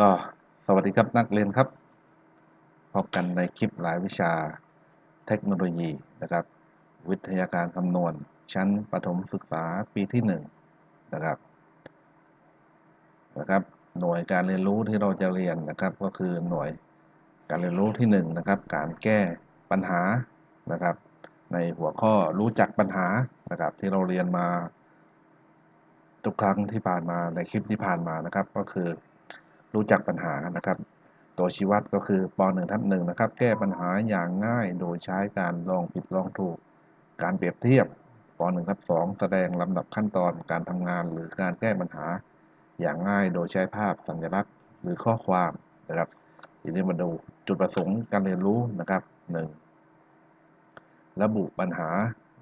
ก็สวัสดีครับนักเรียนครับ พบกันในคลิปรายวิชาเทคโนโลยีนะครับ วิทยาการคำนวณ ชั้นประถมศึกษาปีที่1นนะครับนะครับ หน่วยการเรียนรู้ที่เราจะเรียนนะครับ ก็คือหน่วยการเรียนรู้ที่1นะครับ การแก้ปัญหานะครับ ในหัวข้อรู้จักปัญหานะครับ ที่เราเรียนมาทุกครั้งที่ผ่านมาในคลิปที่ผ่านมานะครับ ก็คือ รู้จักปัญหานะครับ ตัวชี้วัดก็คือป .1 ทับ1นะครับ แก้ปัญหาอย่างง่ายโดยใช้การลองผิดลองถูก การเปรียบเทียบป .1 ทับ2แสดงลำดับขั้นตอนการทำงาน หรือการแก้ปัญหาอย่างง่ายโดยใช้ภาพสัญลักษณ์ หรือข้อความนะครับทีนี้มาดูจุดประสงค์การเรียนรู้นะครับ 1. ระบุปัญหา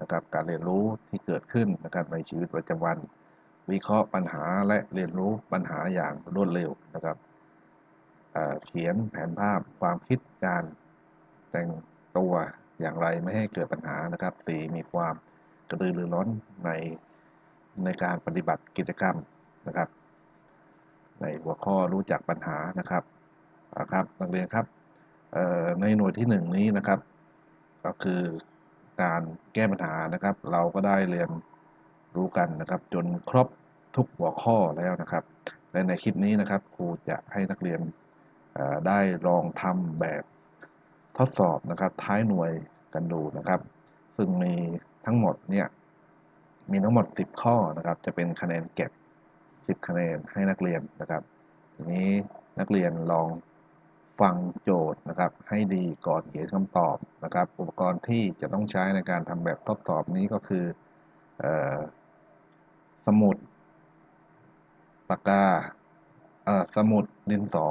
นะครับการเรียนรู้ที่เกิดขึ้นนะครับในชีวิตประจำวัน วิเคราะห์ปัญหาและเรียนรู้ปัญหาอย่างรวดเร็วนะครับเขียนแผนภาพความคิดการแต่งตัวอย่างไรไม่ให้เกิดปัญหานะครับสีมีความกระตือรือร้นในในการปฏิบัติกิจกรรมนะครับ ในหัวข้อรู้จักปัญหานะครับครับนักเรียนครับในหน่วยที่หนึ่งนี้นะครับ ก็คือการแก้ปัญหานะครับ เราก็ได้เรียน รู้กันนะครับ จนครบทุกหัวข้อแล้วนะครับและในคลิปนี้นะครับครูจะให้นักเรียนได้ลองทำแบบทดสอบนะครับท้ายหน่วยกันดูนะครับ ซึ่งมีทั้งหมดเนี่ยมีทั้งหมด 10 ข้อนะครับ จะเป็นคะแนนเก็บ 10 คะแนนให้นักเรียนนะครับทีนี้นักเรียนลองฟังโจทย์นะครับ ให้ดีก่อนเขียนคำตอบนะครับ อุปกรณ์ที่จะต้องใช้ในการทำแบบทดสอบนี้ก็คือ สมุดปากกาสมุดดินสอ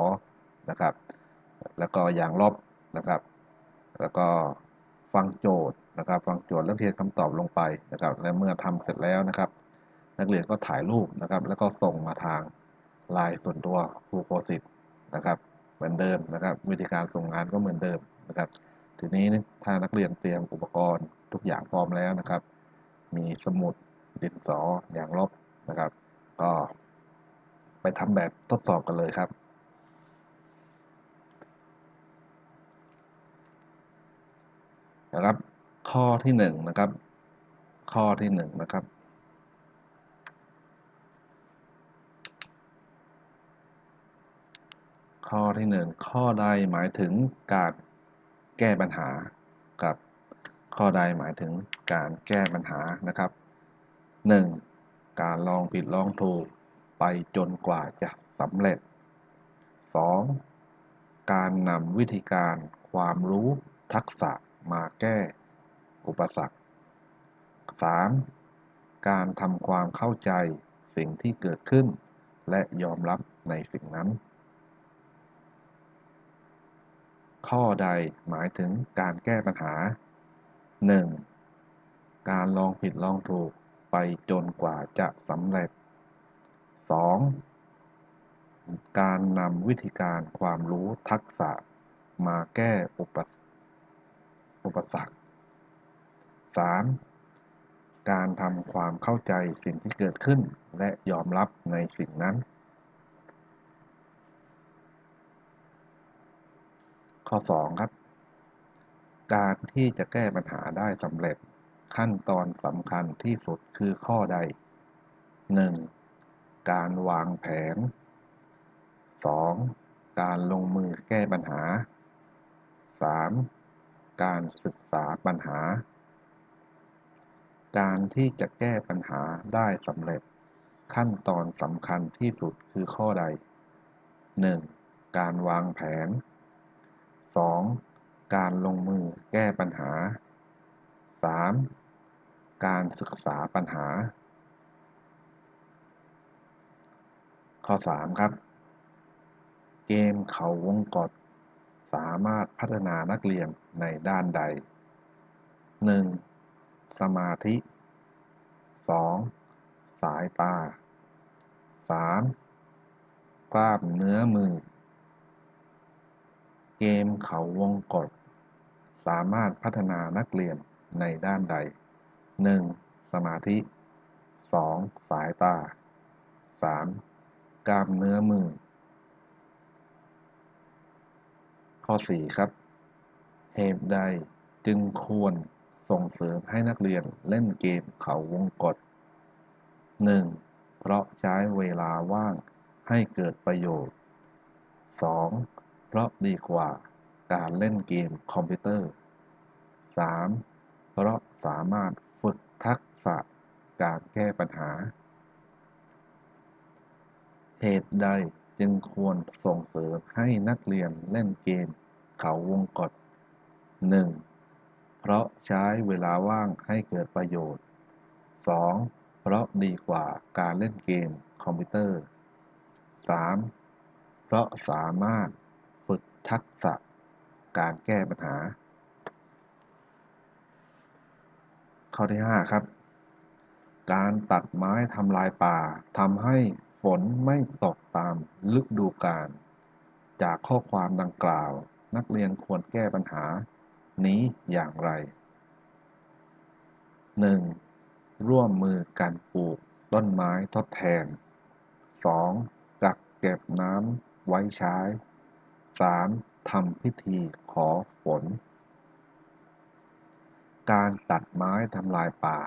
นะครับ แล้วก็ยางลบนะครับ แล้วก็ฟังโจทย์นะครับ ฟังโจทย์แล้วเขียนคำตอบลงไปนะครับ และเมื่อทำเสร็จแล้วนะครับ นักเรียนก็ถ่ายรูปนะครับ แล้วก็ส่งมาทางไลน์ส่วนตัวครูโปรสิตนะครับ เหมือนเดิมนะครับ วิธีการส่งงานก็เหมือนเดิมนะครับ ทีนี้ถ้านักเรียนเตรียมอุปกรณ์ทุกอย่างพร้อมแล้วนะครับ มีสมุด ดินสออย่างลบนะครับ ก็ ไปทำแบบทดสอบกันเลยครับ นะครับ ข้อที่หนึ่งนะครับ ข้อที่หนึ่งนะครับข้อที่หนึ่งข้อใดหมายถึงการแก้ปัญหาครับ ข้อใดหมายถึงการแก้ปัญหานะครับ 1. การลองผิดลองถูกไปจนกว่าจะสำเร็จ 2. การนำวิธีการความรู้ทักษะมาแก้ อุปสรรค 3. การทำความเข้าใจสิ่งที่เกิดขึ้น และยอมรับในสิ่งนั้น ข้อใดหมายถึงการแก้ปัญหา 1. การลองผิดลองถูก ไปจนกว่าจะสำเร็จ 2. การนำวิธีการความรู้ทักษะมาแก้อุปอุปสรรค 3. การทำความเข้าใจสิ่งที่เกิดขึ้นและยอมรับในสิ่งนั้น ข้อ 2 ครับ การที่จะแก้ปัญหาได้สำเร็จ ขั้นตอนสำคัญที่สุดคือข้อใด 1. การวางแผน 2. การลงมือแก้ปัญหา 3. การศึกษาปัญหา การที่จะแก้ปัญหาได้สำเร็จ ขั้นตอนสำคัญที่สุดคือข้อใด 1. การวางแผน 2. การลงมือแก้ปัญหา 3. การศึกษาปัญหา ข้อ 3 ครับ เกมเขาวงกฏสามารถพัฒนานักเรียนในด้านใด 1. สมาธิ 2. สายตา 3. กล้ามเนื้อมือ เกมเขาวงกฏสามารถพัฒนานักเรียนในด้านใด 1. สมาธิ 2. สายตา 3. กล้ามเนื้อมือ ข้อ 4 ครับ เหตุใดจึงควรส่งเสริมให้นักเรียนเล่นเกมเขาวงกต 1. เพราะใช้เวลาว่างให้เกิดประโยชน์ 2. เพราะดีกว่าการเล่นเกมคอมพิวเตอร์ 3. เพราะสามารถ ษะการแก้ปัญหา เหตุใดจึงควรส่งเสริมให้นักเรียนเล่นเกมเขาวงกต 1. เพราะใช้เวลาว่างให้เกิดประโยชน์ 2. เพราะดีกว่าการเล่นเกมคอมพิวเตอร์ 3. เพราะสามารถฝึกทักษะการแก้ปัญหา ข้อที่ 5 ครับ การตัดไม้ทำลายป่าทำให้ฝนไม่ตกตามฤดูกาล จากข้อความดังกล่าว นักเรียนควรแก้ปัญหา นี้อย่างไร 1. ร่วมมือกันปลูกต้นไม้ทดแทน 2. กักเก็บน้ำไว้ใช้ 3. ทำพิธีขอฝน การตัดไม้ทำลายป่า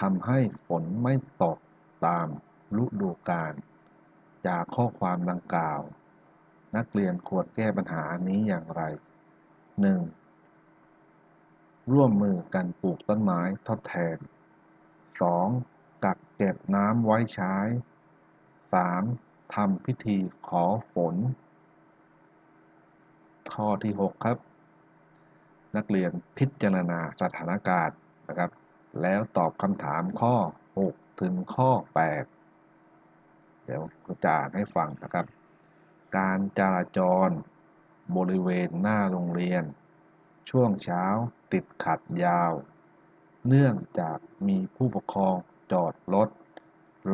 ทำให้ฝนไม่ตกตามฤดูกาล จากข้อความดังกล่าว นักเรียนควรแก้ปัญหานี้อย่างไร 1. ร่วมมือกันปลูกต้นไม้ทดแทน 2. กักเก็บน้ำไว้ใช้ 3. ทำพิธีขอฝน ข้อที่ 6 ครับ นักเรียนพิจารณาสถานการณ์นะครับ แล้วตอบคำถามข้อ 6 ถึงข้อ 8 เดี๋ยวจะอ่านให้ฟังนะครับ การจราจร บริเวณหน้าโรงเรียน ช่วงเช้าติดขัดยาว เนื่องจากมีผู้ปกครองจอดรถ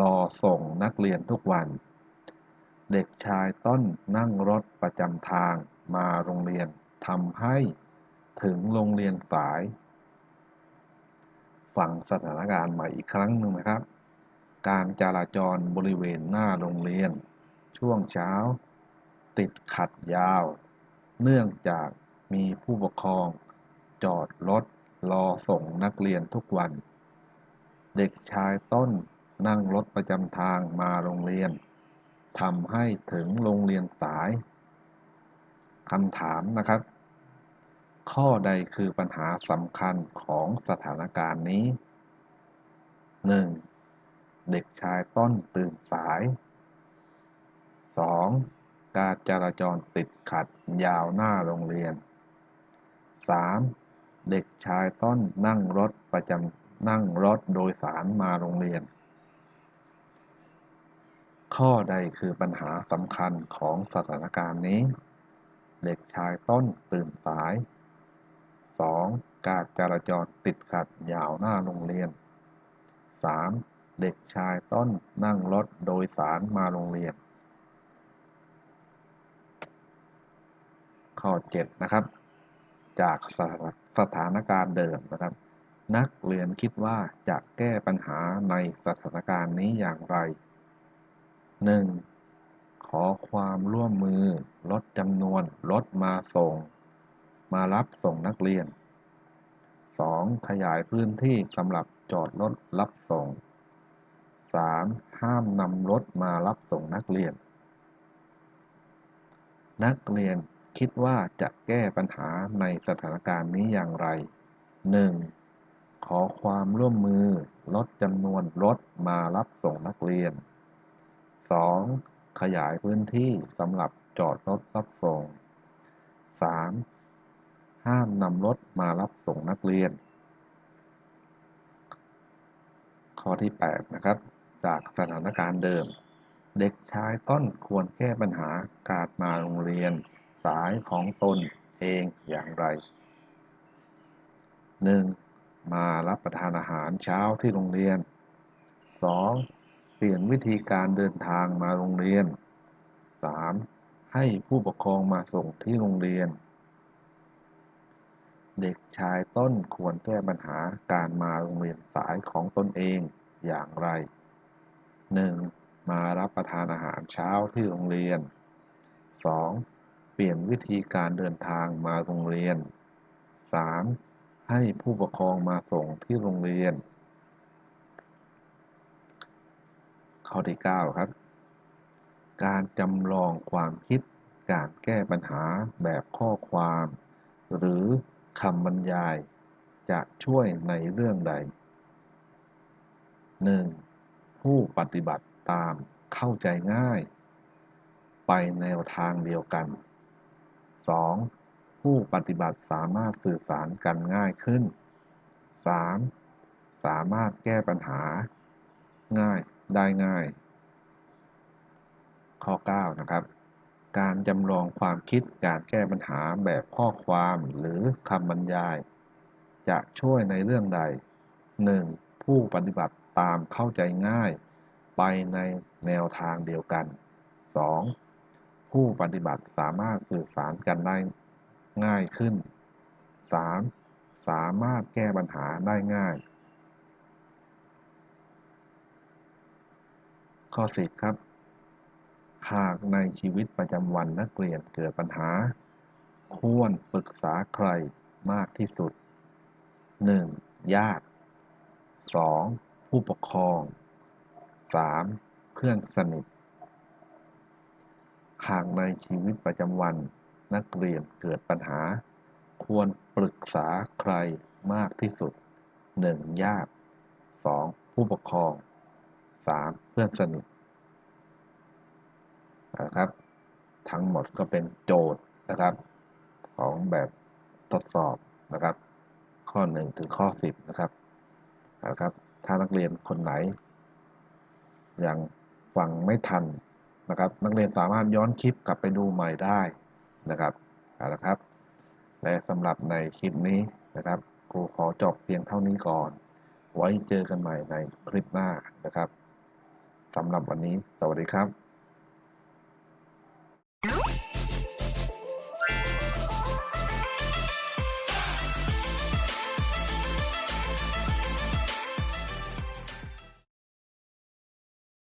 รอส่งนักเรียนทุกวัน เด็กชายต้นนั่งรถประจำทางมาโรงเรียนทำให้ถึงโรงเรียนสาย ฟังสถานการณ์ใหม่อีกครั้งหนึ่งนะครับ การจราจรบริเวณหน้าโรงเรียน ช่วงเช้า ติดขัดยาว เนื่องจากมีผู้ปกครอง จอดรถรอส่งนักเรียนทุกวัน เด็กชายต้นนั่งรถประจำทางมาโรงเรียนทำให้ถึงโรงเรียนสายคำถามนะครับ ข้อใดคือปัญหาสำคัญของสถานการณ์นี้ 1. เด็กชายต้นตื่นสาย 2. การจราจรติดขัดยาวหน้าโรงเรียน 3. เด็กชายต้นนั่งรถประจำนั่งรถโดยสารมาโรงเรียน ข้อใดคือปัญหาสำคัญของสถานการณ์นี้ เด็กชายต้นตื่นสาย 2. การจราจรติดขัดยาวหน้าโรงเรียน 3. เด็กชายต้นนั่งรถโดยสารมาโรงเรียน ข้อ 7 นะครับ จากสถานสถานการณ์เดิมนะครับ นักเรียนคิดว่าจะแก้ปัญหาในสถานการณ์นี้อย่างไร 1. ขอความร่วมมือลดจำนวนรถมาส่ง มารับส่งนักเรียน 2. ขยายพื้นที่สำหรับจอดรถรับส่ง 3. ห้ามนำรถมารับส่งนักเรียน นักเรียนคิดว่าจะแก้ปัญหาในสถานการณ์นี้อย่างไร 1. ขอความร่วมมือลดจำนวนรถมารับส่งนักเรียน 2. ขยายพื้นที่สำหรับจอดรถรับส่ง 3. ห้ามนำรถมารับส่งนักเรียน ข้อที่ 8 นะครับ จากสถานการณ์เดิม เด็กชายต้นควรแก้ปัญหาการมาโรงเรียน สายของตนเองอย่างไร 1. มารับประทานอาหารเช้าที่โรงเรียน 2. เปลี่ยนวิธีการเดินทางมาโรงเรียน 3. ให้ผู้ปกครองมาส่งที่โรงเรียน เด็กชายต้นควรแก้ปัญหาการมาโรงเรียนสายของตนเองอย่างไร 1. มารับประทานอาหารเช้าที่โรงเรียน 2. เปลี่ยนวิธีการเดินทางมาโรงเรียน 3. ให้ผู้ปกครองมาส่งที่โรงเรียน ข้อที่ 9 ครับ การจำลองความคิดการแก้ปัญหาแบบข้อความ หรือ คำบรรยายจะช่วยในเรื่องใด 1. ผู้ปฏิบัติตามเข้าใจง่าย ไปแนวทางเดียวกัน 2. ผู้ปฏิบัติสามารถสื่อสารกันง่ายขึ้น 3. สามารถแก้ปัญหา ง่ายได้ง่าย ข้อ 9 นะครับ การจำลองความคิดการแก้ปัญหาแบบข้อความหรือคำบรรยาย จะช่วยในเรื่องใด 1. ผู้ปฏิบัติตามเข้าใจง่าย ไปในแนวทางเดียวกัน 2. ผู้ปฏิบัติสามารถสื่อสารกันได้ง่ายขึ้น 3. สามารถแก้ปัญหาได้ง่าย ข้อ 10 ครับ หากในชีวิตประจำวันนักเรียนเกิดปัญหา ควรปรึกษาใครมากที่สุด 1. ญาติ 2. ผู้ปกครอง 3. เพื่อนสนิท หากในชีวิตประจำวันนักเรียนเกิดปัญหา ควรปรึกษาใครมากที่สุด 1. ญาติ 2. ผู้ปกครอง 3. เพื่อนสนิท นะครับ ทั้งหมดก็เป็นโจทย์นะครับ ของแบบทดสอบนะครับ ข้อ 1 ถึงข้อ 10 นะครับนะครับ ถ้านักเรียนคนไหน ยังฟังไม่ทันนะครับ นักเรียนสามารถย้อนคลิปกลับไปดูใหม่ได้นะครับนะครับ และสำหรับในคลิปนี้นะครับครูขอจบเพียงเท่านี้ก่อน ไว้เจอกันใหม่ในคลิปหน้านะครับสำหรับวันนี้ สวัสดีครับ